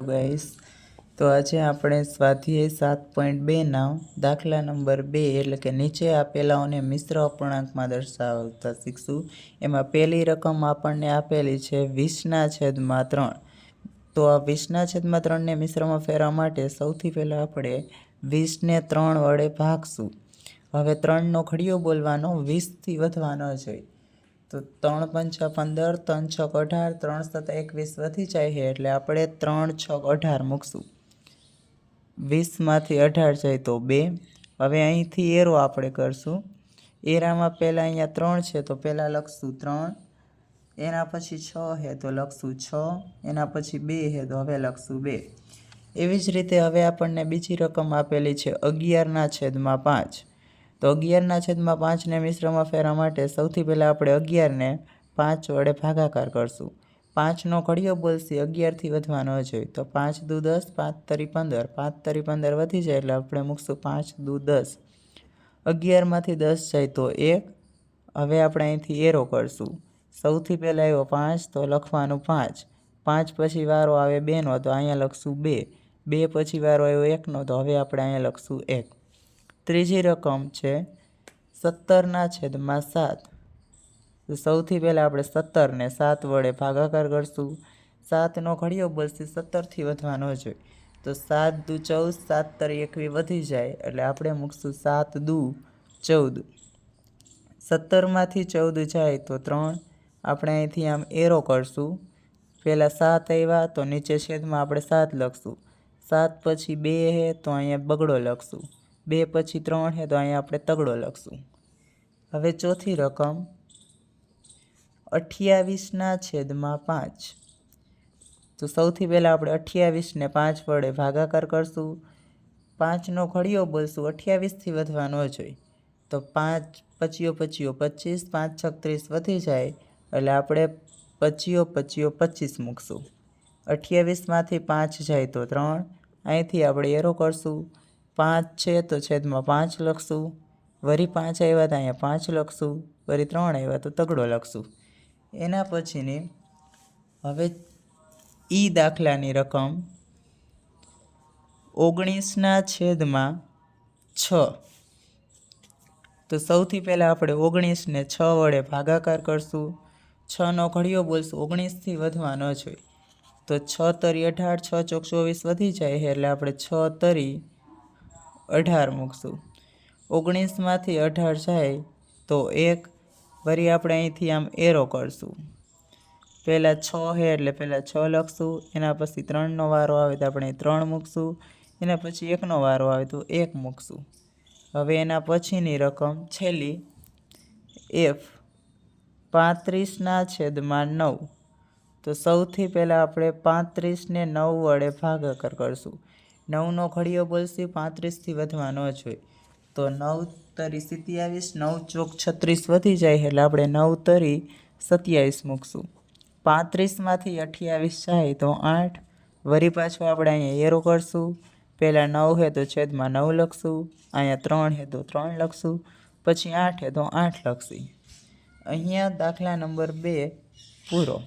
Guys. તો આજે આપણે સ્વાધ્યાય સાત પોઈન્ટ બેના દાખલા નંબર બે એટલે કે નીચે આપેલાઓને મિશ્ર અપૂર્ણાંકમાં દર્શાવતા શીખશું. એમાં પહેલી રકમ આપણને આપેલી છે વીસના છેદમાં ત્રણ. તો આ વીસના છેદમાં ત્રણને મિશ્રમાં ફેરવા માટે સૌથી પહેલાં આપણે વીસને ત્રણ વડે ભાગશું. હવે ત્રણનો ખડીયો બોલવાનો, વીસથી વધવાનો જોઈએ તો ત્રણ પંચ પંદર, ત્રણ છક અઢાર, ત્રણ સત એકવીસ વધી જાય છે એટલે આપણે ત્રણ છ અઢાર મૂકશું. વીસમાંથી અઢાર જાય તો બે. હવે અહીંથી એરો આપણે કરશું. એરામાં પહેલાં અહીંયા ત્રણ છે તો પહેલાં લખશું ત્રણ. એના પછી છ છે તો લખશું છ. એના પછી બે છે તો હવે લખશું બે. એવી જ રીતે હવે આપણને બીજી રકમ આપેલી છે અગિયારના છેદમાં પાંચ. તો અગિયારના છેદમાં પાંચને મિશ્રમાં ફેરવા માટે સૌથી પહેલાં આપણે અગિયારને પાંચ વડે ભાગાકાર કરશું. પાંચનો ઘડિયો બોલશે અગિયારથી વધવાનો જોઈએ તો પાંચ દુ દસ, પાંચ તરી પંદર. પાંચ તરી પંદર વધી જાય એટલે આપણે મૂકશું પાંચ દુ દસ. અગિયારમાંથી દસ જાય તો એક. હવે આપણે અહીંથી એરો કરશું. સૌથી પહેલાં આવ્યો પાંચ, તો લખવાનું પાંચ. પાંચ પછી વારો આવે બેનો, તો અહીંયા લખશું બે. બે પછી વારો આવ્યો એકનો, તો હવે આપણે અહીંયા લખશું એક. ત્રીજી રકમ છે સત્તરના છેદમાં સાત. સૌથી પહેલાં આપણે સત્તરને સાત વડે ભાગાકાર કરશું. સાતનો ઘડિયો બોલશે સત્તરથી વધવાનો જોઈએ તો સાત દુ ચૌદ, સાત તરી એકવી વધી જાય એટલે આપણે મૂકશું સાત દુ ચૌદ. સત્તરમાંથી ચૌદ જાય તો ત્રણ. આપણે અહીંથી આમ એરો કરશું. પહેલાં સાત આવ્યા તો નીચે છેદમાં આપણે સાત લખશું. સાત પછી બે હે તો અહીંયા બગડો લખશું. બે પછી ત્રણ છે તો અહીંયા આપણે તગડો લખશું. હવે ચોથી રકમ અઠ્યાવીસના છેદમાં પાંચ. તો સૌથી પહેલાં આપણે અઠ્યાવીસને પાંચ વડે ભાગાકાર કરશું. પાંચનો ઘડિયો બોલશું, અઠ્યાવીસથી વધવાનો જોઈએ તો પાંચ પચીઓ પચીઓ પચીસ પાંચ છત્રીસ વધી જાય, એટલે આપણે પચીઓ પચીઓ પચીસ મૂકશું. અઠ્યાવીસમાંથી પાંચ જાય તો ત્રણ. અહીંથી આપણે એરો કરશું. પાંચ છે તો છેદમાં પાંચ લખશું. વરી પાંચ આવ્યા તો અહીંયા પાંચ લખશું. વરી ત્રણ આવ્યા, તો તગડો લખશું. એના પછીની હવે ઈ દાખલાની રકમ ઓગણીસના છેદમાં છ. તો સૌથી પહેલાં આપણે ઓગણીસને છ વડે ભાગાકાર કરશું. છનો ઘડિયો બોલશું, ઓગણીસથી વધવા ન જોઈએ તો છ તરી અઢાર, છ ચોક ચોવીસ વધી જાય, એટલે આપણે છ તરી અઢાર મૂકશું. ઓગણીસમાંથી અઢાર જાય તો એક. વરી આપણે અહીંથી આમ એરો કરશું. પહેલાં છ હે એટલે પહેલાં છ લખશું. એના પછી ત્રણનો વારો આવે તો આપણે ત્રણ મૂકશું. એના પછી એકનો વારો આવે તો એક મૂકશું. હવે એના પછીની રકમ છેલ્લી. એફ પાંત્રીસના છેદમાં નવ. તો સૌથી પહેલાં આપણે પાંત્રીસને નવ વડે ભાગાકાર કરશું. નવનો ઘડિયો બોલશે, પાંત્રીસથી વધવાનો જોઈએ તો નવ તરી સિત્યાવીસ, નવ ચોક છત્રીસ વધી જાય એટલે આપણે નવ તરી સત્યાવીસ મૂકશું. પાંત્રીસમાંથી અઠ્યાવીસ જાય તો આઠ. વરી પાછું આપણે અહીંયા એરો કરશું. પહેલાં નવ છે તો છેદમાં નવ લખશું. અહીંયા ત્રણ છે તો ત્રણ લખશું. પછી આઠ હે તો આઠ લખશી. અહીંયા દાખલા નંબર બે પૂરો.